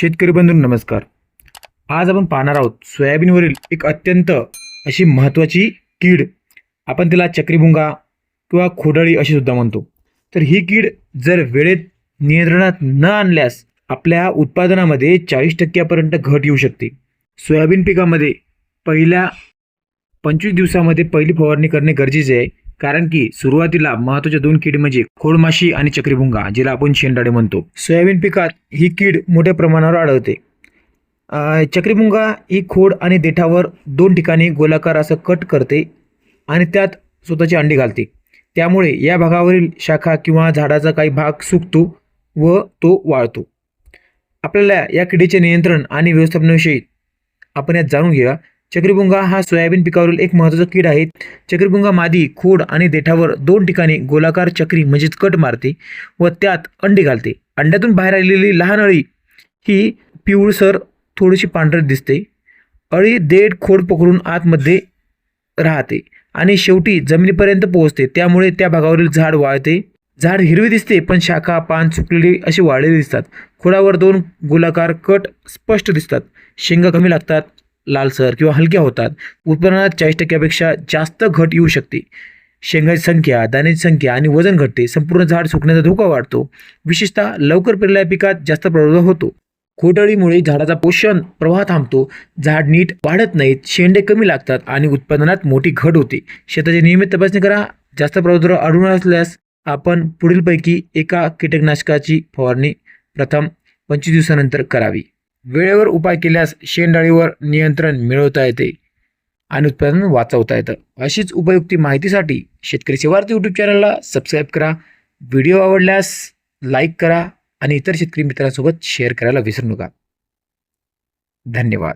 शेतकरी बंधू नमस्कार. आज आपण पाहणार आहोत सोयाबीनवरील एक अत्यंत अशी महत्त्वाची कीड. आपण तिला चक्रीभुंगा किंवा खोडळी अशी सुद्धा म्हणतो. तर ही कीड जर वेळेत नियंत्रणात न आणल्यास आपल्या उत्पादनामध्ये चाळीस टक्क्यापर्यंत घट येऊ शकते. सोयाबीन पिकामध्ये पहिल्या पंचवीस दिवसामध्ये पहिली फवारणी करणे गरजेचे आहे. कारण की सुरुवातीला महत्त्वाचे दोन कीड म्हणजे खोडमाशी आणि चक्रीभुंगा जिला आपण शेंडाडे म्हणतो. सोयाबीन पिकात ही कीड मोठ्या प्रमाणावर आढळते. चक्रीभुंगा ही खोड आणि देठावर दोन ठिकाणी गोलाकार असं कट करते आणि त्यात स्वतःची अंडी घालते. त्यामुळे या भागावरील शाखा किंवा झाडाचा काही भाग सुकतो व तो वाळतो. आपल्याला या किडीचे नियंत्रण आणि व्यवस्थापनाविषयी आपण यात जाणून घेऊया. चक्रीभुंगा हा सोयाबीन पिकावरील एक महत्त्वाचा कीड आहे. चक्रीभुंगा मादी खोड आणि देठावर दोन ठिकाणी गोलाकार चक्री म्हणजेच कट मारते व त्यात अंडी घालते. अंड्यातून बाहेर आलेली लहान अळी ही पिवळसर थोडीशी पांढरट दिसते. अळी देठ खोड पकडून आतमध्ये राहते आणि शेवटी जमिनीपर्यंत पोहोचते. त्यामुळे त्या भागावरील झाड वाळते. झाड हिरवी दिसते पण शाखा पान सुकलेली अशी वाळलेली दिसतात. खोडावर दोन गोलाकार कट स्पष्ट दिसतात. शेंगा कमी लागतात. लालसर किंवा हलक्या होतात. उत्पन्नात चाळीस टक्क्यापेक्षा जास्त घट येऊ शकते. शेंगाची संख्या दाण्याची संख्या आणि वजन घटते. संपूर्ण झाड सुकण्याचा धोका वाढतो. विशेषतः लवकर पेरलेल्या पिकात जास्त प्रादुर्भाव होतो. खोटळीमुळे झाडाचा पोषण प्रवाह थांबतो. झाड नीट वाढत नाहीत शेंडे कमी लागतात आणि उत्पादनात मोठी घट होते. शेताची नियमित तपासणी करा. जास्त प्रादुर्भाव आढळून असल्यास आपण पुढीलपैकी एका कीटकनाशकाची फवारणी प्रथम पंचवीस दिवसानंतर करावी. वेळेवर उपाय केल्यास शेंडाळीवर नियंत्रण मिळवता येते आणि उत्पादन वाचवता येतं. अशीच उपयुक्ती माहितीसाठी शेतकरी सेवार्थ यूट्यूब चॅनलला सबस्क्राईब करा. व्हिडिओ आवडल्यास लाईक करा आणि इतर शेतकरी मित्रांसोबत शेअर करायला विसरू नका. धन्यवाद.